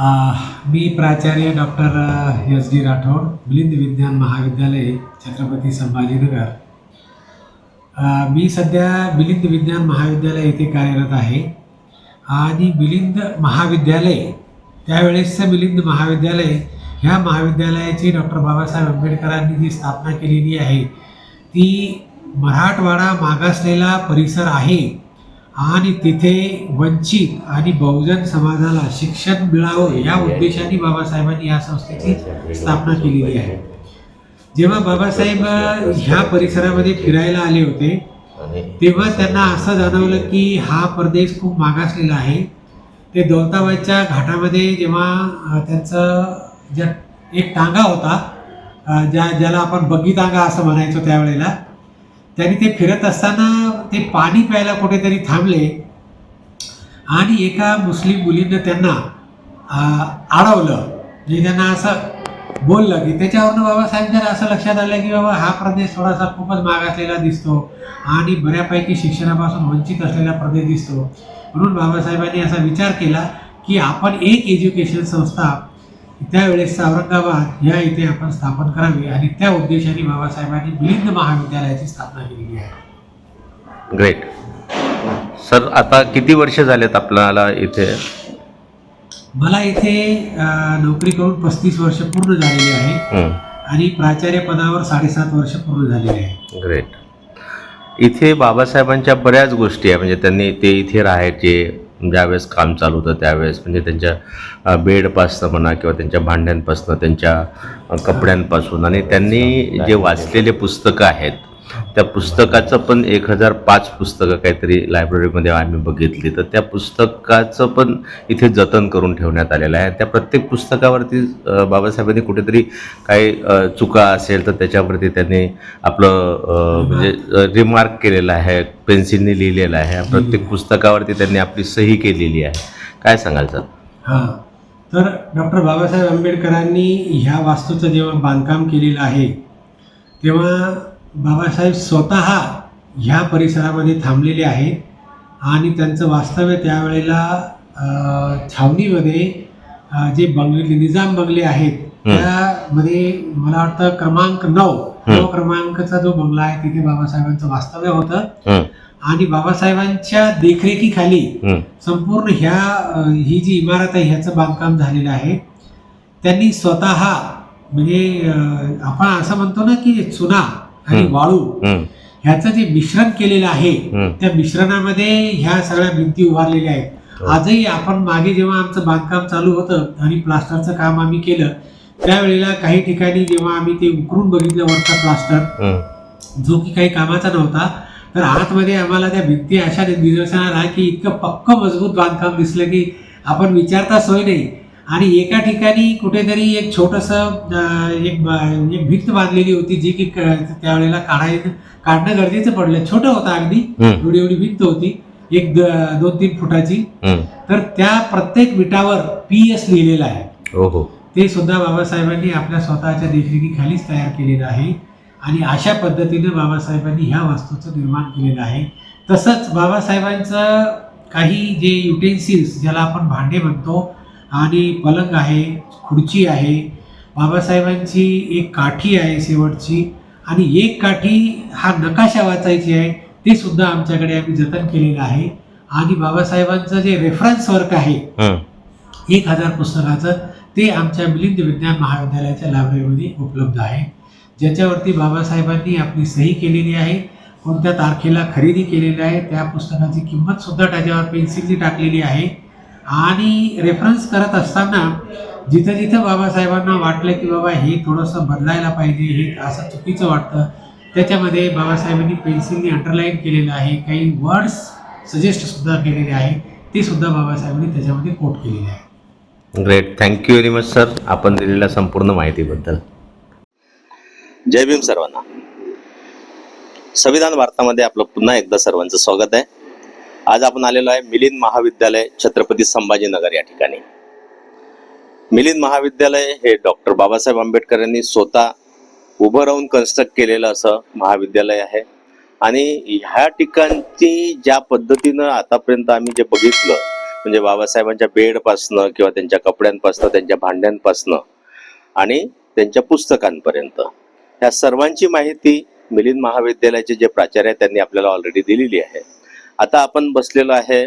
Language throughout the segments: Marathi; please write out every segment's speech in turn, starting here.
मी प्राचार्य doctor S D Rathod Milind Vigyan Mahavidyalaya Chhatrapati Sambhajinagar. मी सध्या मिलिंद विज्ञान महाविद्यालय येथे कार्यरत आहे. आणि मिलिंद महाविद्यालय त्यावेळेसचं मिलिंद महाविद्यालय ह्या महाविद्यालयाची डॉक्टर बाबासाहेब आंबेडकरांनी जी स्थापना केलेली आहे ती मराठवाडा मागासलेला परिसर आहे. आणि तिथे वंचित आणि बहुजन समाजाला शिक्षण मिळावं या उद्देशाने बाबासाहेबांनी या संस्थेची स्थापना केलेली आहे. जेव्हा बाबासाहेब ह्या परिसरामध्ये फिरायला आले होते तेव्हा त्यांना असं जाणवलं की हा प्रदेश खूप मागासलेला आहे. ते दौलताबादच्या घाटामध्ये जेव्हा त्यांचं ज्या एक टांगा होता ज्या ज्याला आपण बग्गी टांगा असं म्हणायचो त्यावेळेला त्यांनी ते फिरत असताना ते पाणी प्यायला कुठेतरी थांबले. आणि एका मुस्लिम मुलीनं त्यांना अडवलं म्हणजे त्यांना असं बोललं की त्याच्यावरनं बाबासाहेबांच्या असं लक्षात आलं की बाबा हा प्रदेश थोडासा खूपच मागासलेला दिसतो आणि बऱ्यापैकी शिक्षणापासून वंचित असलेला प्रदेश दिसतो. म्हणून बाबासाहेबांनी असा विचार केला की आपण एक एज्युकेशन संस्था त्यावेळेस औरंगाबाद या इथे आपण स्थापन करावी आणि त्या उद्देशाने बाबासाहेबांनी मिलिंद महाविद्यालयाची स्थापना केलेली आहे. ग्रेट सर आता किती वर्ष झालेत आपल्याला इथे? मला इथे नोकरी करून पस्तीस वर्ष पूर्ण झालेली आहे. आणि प्राचार्य पदावर साडेसात वर्ष पूर्ण झालेली आहे. ग्रेट इथे बाबासाहेबांच्या बऱ्याच गोष्टी आहे. म्हणजे त्यांनी ते इथे राहायचे ज्यावेळेस काम चालू होतं त्यावेळेस म्हणजे त्यांच्या बेडपासनं म्हणा किंवा त्यांच्या भांड्यांपासनं त्यांच्या कपड्यांपासून आणि त्यांनी जे वाचलेले पुस्तकं आहेत त्या पुस्तकाचं पण एक हजार पाच पुस्तकं काहीतरी लायब्ररीमध्ये आम्ही बघितली. तर त्या पुस्तकाचं पण इथे जतन करून ठेवण्यात आलेलं आहे. त्या प्रत्येक पुस्तकावरती बाबासाहेबांनी कुठेतरी काही चुका असेल तर त्याच्यावरती त्यांनी आपलं म्हणजे रिमार्क केलेलं आहे पेन्सिलने लिहिलेलं आहे. प्रत्येक पुस्तकावरती त्यांनी आपली सही केलेली आहे. काय सांगाल सर? हां. तर डॉक्टर बाबासाहेब आंबेडकरांनी ह्या वास्तूचं जेव्हा बांधकाम केलेलं आहे तेव्हा बाबासाहेब स्वतः ह्या परिसरामध्ये थांबलेले आहेत आणि त्यांचं वास्तव्य त्यावेळेला छावणीमध्ये जे बंगले निजाम बंगले आहेत. त्यामध्ये मला वाटतं क्रमांक नऊ नऊ क्रमांकाचा जो बंगला आहे तिथे बाबासाहेबांचं वास्तव्य होतं. आणि बाबासाहेबांच्या देखरेखीखाली संपूर्ण ह्या ही जी इमारत आहे ह्याचं बांधकाम झालेलं आहे. त्यांनी स्वतः म्हणजे आपण असं म्हणतो ना की चुना आणि. वाळू ह्याचं जे मिश्रण केलेलं आहे. त्या मिश्रणामध्ये ह्या सगळ्या भिंती उभारलेल्या आहेत हो. आजही आपण मागे जेव्हा आमचं बांधकाम चालू होतं आणि प्लास्टरचं काम आम्ही केलं त्यावेळेला काही ठिकाणी जेव्हा आम्ही ते उकरून बघितलं वरचा प्लास्टर. जो की काही कामाचा नव्हता तर आतमध्ये आम्हाला त्या भिंती अशा निदर्शनाला की इतकं पक्क मजबूत बांधकाम दिसलं की आपण विचारता सोय नाही आणि एका ठिकाणी कुठेतरी एक छोटंसं एक एक भिंत बांधलेली होती जी की त्यावेळेला काढाय काढणं गरजेचं पडलं. छोटं होतं अगदी. एवढी एवढी भिंत होती. एक दोन तीन फुटाची. तर त्या प्रत्येक विटावर पी एस लिहिलेलं आहे. ते सुद्धा बाबासाहेबांनी आपल्या स्वतःच्या देखरेखीखालीच तयार केलेलं आहे. आणि अशा पद्धतीने बाबासाहेबांनी ह्या वास्तूचं निर्माण केलेलं आहे. तसंच बाबासाहेबांचं काही जे युटेन्सिल्स ज्याला आपण भांडे म्हणतो आणि पलंग आहे खुर्ची आहे बाबासाहेबांची एक काठी आहे शेवटची आणि एक काठी हा नकाशा वाचायची आहे ते सुद्धा आमच्याकडे आम्ही जतन केलेलं आहे. आणि बाबासाहेबांचं जे रेफरन्स वर्क आहे. एक हजार पुस्तकाचं ते आमच्या मिलिंद विज्ञान महाविद्यालयाच्या लायब्ररीमध्ये उपलब्ध आहे. ज्याच्यावरती बाबासाहेबांनी आपली सही केलेली आहे कोणत्या तारखेला खरेदी केलेली आहे त्या पुस्तकाची किंमत सुद्धा त्याच्यावर पेन्सिलनी टाकलेली आहे. आणि रेफरन्स करत असताना जिथं जिथं बाबासाहेबांना वाटलं की बाबा हे थोडंसं बदलायला पाहिजे हे असं चुकीचं वाटतं त्याच्यामध्ये बाबासाहेबांनी पेन्सिलनी अंडरलाईन केलेलं आहे काही वर्ड्स सजेस्ट सुद्धा केलेले आहे ते सुद्धा बाबासाहेबांनी त्याच्यामध्ये कोट केलेले आहे. Great thank you very much sir आपण दिलेल्या संपूर्ण माहितीबद्दल. जय भीम सर्वांना. संविधान वार्तामध्ये आपलं पुन्हा एकदा सर्वांचं स्वागत आहे. आज आपण आलेलो आहे मिलिंद महाविद्यालय छत्रपती संभाजीनगर या ठिकाणी. मिलिंद महाविद्यालय हे डॉक्टर बाबासाहेब आंबेडकर यांनी स्वतः उभं राहून कन्स्ट्रक्ट केलेलं असं महाविद्यालय आहे. आणि ह्या ठिकाणची ज्या पद्धतीनं आतापर्यंत आम्ही जे बघितलं म्हणजे बाबासाहेबांच्या बेडपासनं किंवा त्यांच्या कपड्यांपासनं त्यांच्या भांड्यांपासनं आणि त्यांच्या पुस्तकांपर्यंत ह्या सर्वांची माहिती मिलिंद महाविद्यालयाचे जे प्राचार्य आहेत त्यांनी आपल्याला ऑलरेडी दिलेली आहे. आता आपण बसलेलो आहे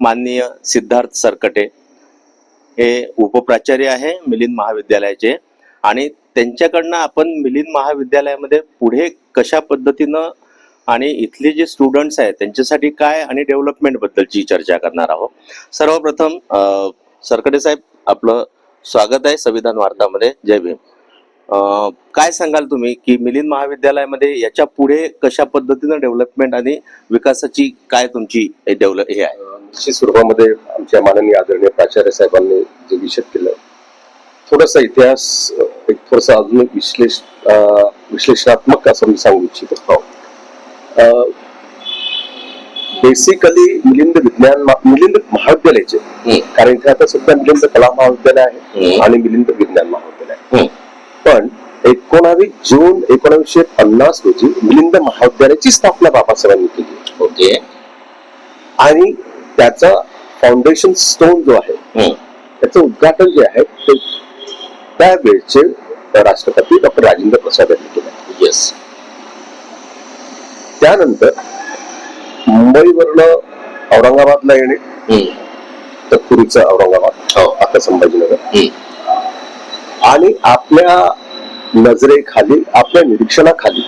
माननीय सिद्धार्थ सरकटे. हे उपप्राचार्य आहे मिलिंद महाविद्यालयाचे आणि त्यांच्याकडनं आपण मिलिंद महाविद्यालयामध्ये पुढे कशा पद्धतीनं आणि इथले जे स्टुडंट्स आहेत त्यांच्यासाठी काय आणि डेव्हलपमेंट बद्दलची चर्चा करणार आहोत. सर्वप्रथम सरकटे साहेब आपलं स्वागत आहे संविधान वार्तामध्ये. जय भीम. काय सांगाल तुम्ही की मिलिंद महाविद्यालयामध्ये याच्यापुढे कशा पद्धतीनं डेव्हलपमेंट आणि विकासाची काय तुमची डेव्हलप हे आहे निश्चित स्वरूपामध्ये आमच्या माननीय आदरणीय प्राचार्य साहेबांनी जे विषद केलं थोडासा इतिहास एक थोडासा अजून विश्लेष विश्लेषणात्मक असं मी सांगू इच्छित बेसिकली मिलिंद विज्ञान मिलिंद महाविद्यालयाचे. कारण इथे आता सध्या मिलिंद कला महाविद्यालय आहे. आणि मिलिंद विज्ञान महाविद्यालय आहे हम्म. पण एकोणावीस जून एकोणावीसशे पन्नास रोजी मिलिंद महाविद्यालयाची स्थापना बाबासाहेबांनी केली. ओके. आणि त्याचा फाउंडेशन स्टोन जो आहे त्याचं उद्घाटन जे आहे ते त्यावेळचे राष्ट्रपती डॉक्टर राजेंद्र प्रसाद यांनी केलं. येस त्यानंतर मुंबईवरनं औरंगाबादला येणे तत्पुरीचं औरंगाबाद हो. आता संभाजीनगर. आणि आपल्या नजरेखाली आपल्या निरीक्षणाखाली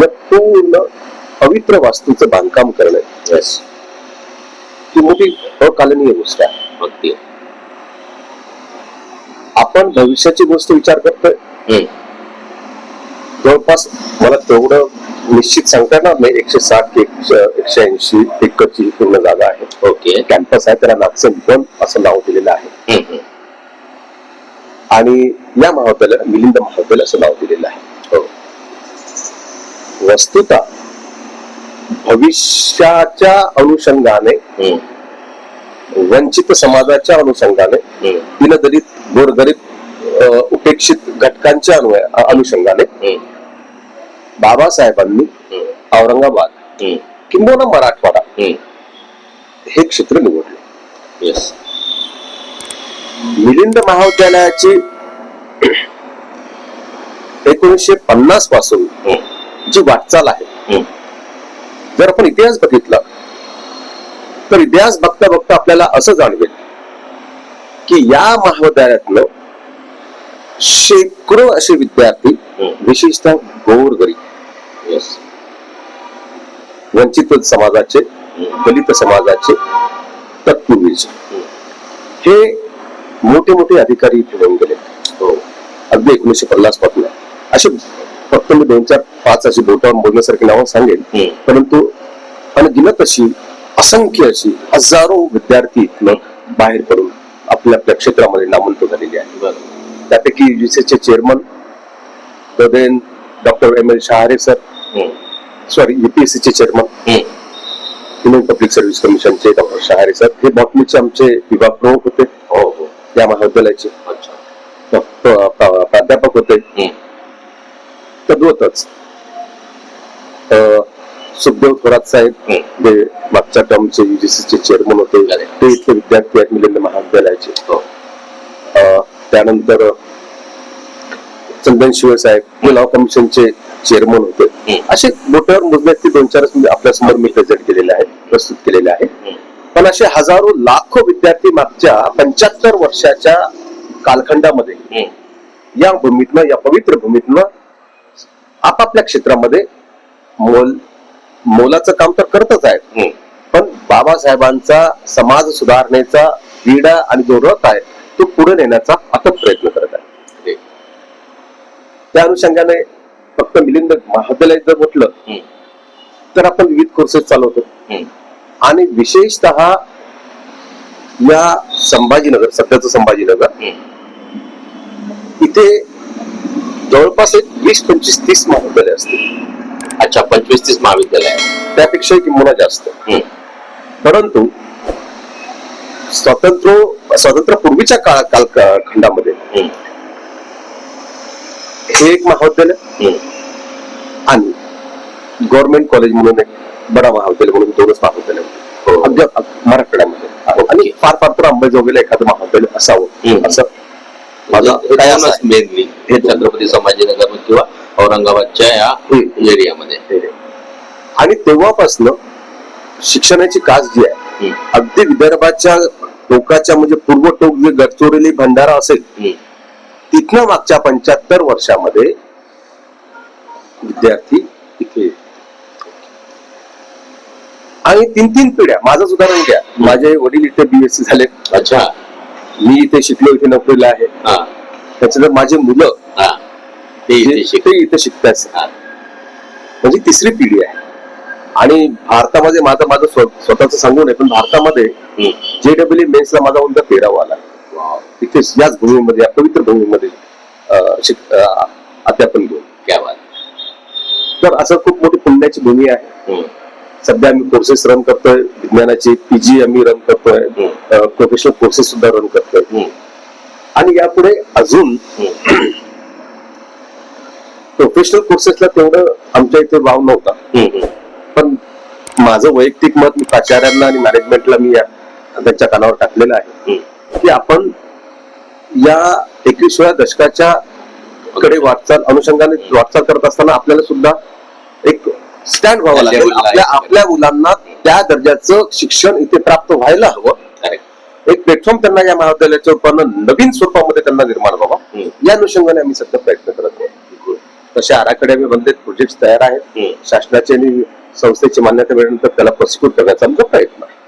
या पूर्ण पवित्र वास्तूचं बांधकाम करणं. ही मोठी अकालनीय गोष्ट आहे. आपण भविष्याची गोष्ट विचार करतोय. जवळपास मला तेवढं निश्चित सांगता येणार नाही. एकशे साठ एकशे एकशे ऐंशी एकरची पूर्ण जागा आहे. ओके कॅम्पस आहे त्याला नागसन वन असं नाव दिलेलं आहे. आणि या महाविद्यालयाला मिलिंद महाविद्यालय असं नाव दिलेलं आहे हो. वस्तुता भविष्याच्या अनुषंगाने. वंचित समाजाच्या अनुषंगाने. दीनदलित गोरगरीब उपेक्षित घटकांच्या अनुषंगाने. बाबासाहेबांनी. औरंगाबाद. किंबहुना मराठवाडा. हे क्षेत्र निवडले येस मिलिंद महाविद्यालयाची एकोणीसशे पन्नासपासून हम्म. जी वाटचाल आहे हम्म. जर आपण इतिहास बघितला तर इतिहास बघता बघता आपल्याला असं जाणवेल की या महाविद्यालयातलं शेकडो असे विद्यार्थी हम्म. विशेषतः गोरगरीब येस वंचित समाजाचे दलित समाजाचे तत्पूर्वीचे हे मोठे मोठे अधिकारी इथे होऊन गेले. हो. अगदी एकोणीशे पन्नासपासून. असे फक्त मी दोन चार पाच अशी बोटावर बोलण्यासारखी नावं सांगेन. परंतु अनगिनत अशी असंख्य अशी हजारो विद्यार्थी इथनं बाहेर पडून आपल्या आपल्या क्षेत्रामध्ये नामवंत झालेले आहेत. बरं. त्यापैकी युजीसीचे chairman then doctor M L Shahare sir. Sorry युपीएससीचे chairman hmm. Indian public service कमिशनचे डॉक्टर शहारे सर. हे बॉटनीचे आमचे विभाग प्रमुख होते. या महाविद्यालयाचे प्राध्यापक होते. तद्वतच सुखदेव थोरात साहेब. जे मागच्या टर्मचे युजीसीचे चेअरमन होते. ते इथले विद्यार्थी आहेत मिलिंद महाविद्यालयाचे हो अ, त्यानंतर चंदन शिवे साहेब लॉ कमिशनचे चेअरमन होते. असे बोटावर मोजण्याचे दोन चार आपल्यासमोर मी प्रेझेंट केलेले आहेत प्रस्तुत केलेले आहे. पण असे हजारो लाखो विद्यार्थी मागच्या पंच्याहत्तर वर्षाच्या कालखंडामध्ये. या भूमीतनं या पवित्र भूमीतनं आपापल्या क्षेत्रामध्ये मोल मोलाचं काम तर करतच आहेत. पण बाबासाहेबांचा समाज सुधारणेचा क्रीडा आणि जो रथ आहे तो पुढे नेण्याचा अथक प्रयत्न करत आहे. त्या अनुषंगाने फक्त मिलिंद महाविद्यालय जर म्हटलं. तर आपण विविध कोर्सेस चालवतो. आणि विशेषतः या संभाजीनगर सध्याचं संभाजीनगर. इथे जवळपास एक वीस पंचवीस तीस महाविद्यालय असतील अच्छा पंचवीस तीस महाविद्यालय. त्यापेक्षा किंमत जास्त. परंतु स्वातंत्र्य स्वातंत्र्यपूर्वीच्या काळ कालखंडामध्ये हम्म. हे एक महाविद्यालय. आणि गव्हर्नमेंट कॉलेज म्हणून एक बडा महाविद्यालय म्हणून दोनच महाविद्यालय. अगदी मराठवाड्यामध्ये आणि फार फार तर अंबाजोगाईला एखादं महाविद्यालय असावं. असं माझा. मेनली हे छत्रपती संभाजीनगर किंवा औरंगाबादच्या या. एरियामध्ये आणि तेव्हापासनं शिक्षणाची कास जी आहे. अगदी विदर्भाच्या टोकाच्या म्हणजे पूर्व टोक जे गडचिरोली भंडारा असेल. तिथनं मागच्या पंच्याहत्तर वर्षामध्ये विद्यार्थी इथे आणि तीन तीन पिढ्या. माझंच उदाहरण घ्या. माझे वडील इथे बीएससी झाले अच्छा. मी इथे शिकलो इथे नोकरीला आहे. हा. त्याच्यानंतर माझे मुलं हा. ते इथे शिकतात हा. म्हणजे तिसरी पिढी आहे. आणि भारतामध्ये माझं माझं स्व- स्वतःच सांगू नये पण भारतामध्ये. जे डब्ल्यू मेन्सला माझा मुलगा तेरावा आला. तिथेच याच भूमीमध्ये या पवित्र भूमीमध्ये अध्यापन घेऊन. तर असं खूप मोठी पुण्याची भूमी आहे. सध्या आम्ही कोर्सेस रन करतोय विज्ञानाचे पीजी आम्ही रन करतोय. प्रोफेशनल कोर्सेस सुद्धा रन करतोय हम्म. आणि यापुढे अजून. प्रोफेशनल कोर्सेसला तेवढं आमच्या इथे वाव नव्हता. पण माझं वैयक्तिक मत मी प्राचार्यांना आणि मॅनेजमेंटला मी या त्यांच्या कानावर टाकलेलं आहे. की आपण या एकविसव्या दशकाच्या कडे वाटचाल अनुषंगाने वाटचाल करत असताना आपल्याला सुद्धा स्टँड व्हावं लागेल आपल्या. आपल्या मुलांना त्या दर्जाचं शिक्षण इथे प्राप्त व्हायला हवं. एक प्लॅटफॉर्म त्यांना या महाविद्यालयाच्या रूपानं नवीन स्वरूपामध्ये त्यांना निर्माण व्हावा. या अनुषंगाने आम्ही सध्या प्रयत्न करत आहोत. तसे आराखडे आम्ही बनलेत प्रोजेक्ट तयार आहेत. शासनाची आणि संस्थेची मान्यता मिळाल्यानंतर त्याला प्रॉसिक्यूट करण्याचा आमचा प्रयत्न आहे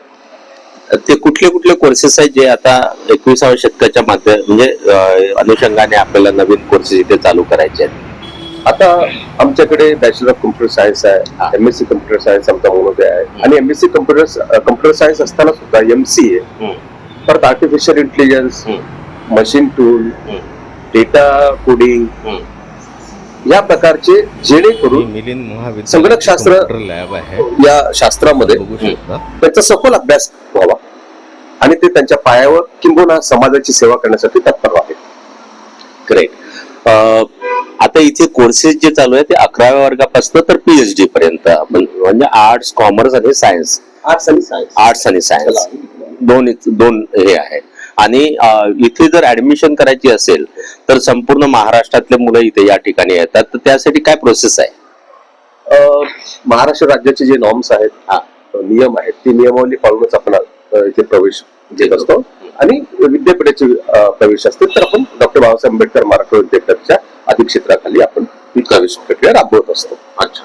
ते कुठले कुठले कोर्सेस आहेत जे आता एकविसाव्या शतकाच्या माध्यम म्हणजे अनुषंगाने आपल्याला नवीन कोर्सेस इथे चालू करायचे आहेत आता आमच्याकडे बॅचलर ऑफ कम्प्युटर सायन्स हा. आहे एमएससी कम्प्युटर सायन्स आमचा मनोदय आहे आणि एमएससी कम्प्युटर कम्प्युटर सायन्स असताना सुद्धा एमसीए हम्म. परत artificial intelligence. Machine tool. Data coding. या प्रकारचे जेणेकरून संगणकशास्त्र- लॅब आहे या शास्त्रामध्ये त्यांचा सखोल अभ्यास व्हावा आणि ते त्यांच्या पायावर किंबहुना समाजाची सेवा करण्यासाठी तत्पर आहेत ग्रेट आता इथे कोर्सेस जे चालू आहे ते अकराव्या वर्गापासून तर पीएचडी पर्यंत. आपण म्हणजे आर्ट्स कॉमर्स आणि सायन्स आर्ट्स आणि सायन्स आर्ट्स आणि सायन्स दोन दोन हे आहे. आणि इथे जर ऍडमिशन करायची असेल तर संपूर्ण महाराष्ट्रातले मुलं इथे या ठिकाणी येतात. तर त्यासाठी काय प्रोसेस आहे? महाराष्ट्र राज्याचे जे नॉर्म्स आहेत हा. नियम आहेत ते नियमावली पाळूनच आपण अ, इथे प्रवेश घेत असतो आणि विद्यापीठाचे प्रवेश असते तर आपण डॉक्टर बाबासाहेब आंबेडकर मराठवाडा विद्यापीठाच्या अधिक्षेत्राखाली आपण ही प्रवेश प्रक्रिया राबवत असतो. अच्छा.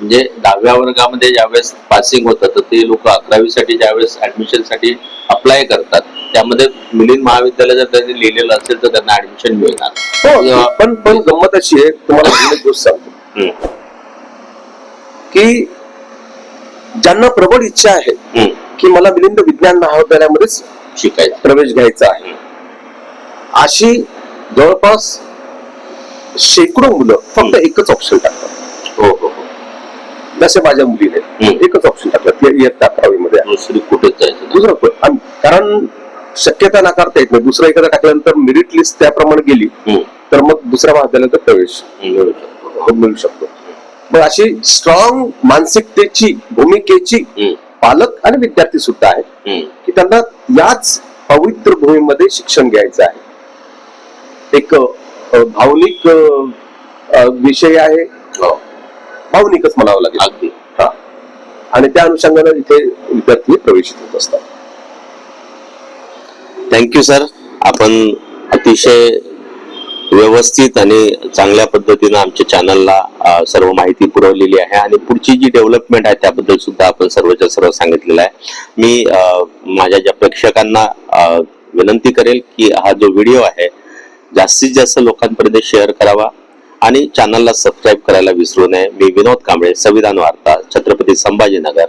म्हणजे दहाव्या वर्गामध्ये ज्यावेळेस पासिंग होतं तर ते लोक अकरावीसाठी ज्यावेळेस ऍडमिशनसाठी अप्लाय करतात त्यामध्ये मिलिंद महाविद्यालय जर त्यांनी लिहिलेलं असेल तर त्यांना ऍडमिशन मिळणार. हो पण पण गंमत अशी आहे तुम्हाला एक गोष्ट सांगतो. की ज्यांना प्रबळ इच्छा आहे. की मला मिलिंद विज्ञान महाविद्यालयामध्येच शिकायचं प्रवेश घ्यायचा आहे. अशी जवळपास शेकडो मुलं फक्त एकच ऑप्शन टाकतात. हो हो हो. जसे माझ्या मुलीने. एकच ऑप्शन टाकलं ती इयत्ता अकरावीमध्ये आहे. दुसरी कुठेच जायचं. दुसरं कारण शक्यता नाकारता येत नाही. दुसरं एखादं टाकल्यानंतर मेरिट लिस्ट त्याप्रमाणे गेली तर मग दुसऱ्या महाविद्यालयात प्रवेश मिळू शकतो. मिळू शकतो. मग अशी स्ट्रॉंग मानसिकतेची भूमिकेची पालक आणि विद्यार्थी सुद्धा आहेत. की त्यांना याच पवित्र भूमीमध्ये शिक्षण घ्यायचं आहे. एक भावनिक विषय आहे. हो, भावनिकच म्हणावं लागेल. अगदी. हा. आणि त्या अनुषंगाने इथे विद्यार्थी प्रवेशित होत असतात. थँक्यू सर आपण अतिशय व्यवस्थित आणि चांगल्या पद्धतीनं आमच्या चॅनलला सर्व माहिती पुरवलेली आहे. आणि पुढची जी डेव्हलपमेंट आहे त्याबद्दल सुद्धा आपण सर्वच्या सर्व सांगितलेलं आहे. मी माझ्या ज्या प्रेक्षकांना विनंती करेल की हा जो व्हिडिओ आहे जास्तीत जास्त लोकांपर्यंत शेअर करावा आणि चॅनलला सबस्क्राईब करायला विसरू नये. मी विनोद कांबळे संविधान वार्ता छत्रपती संभाजीनगर.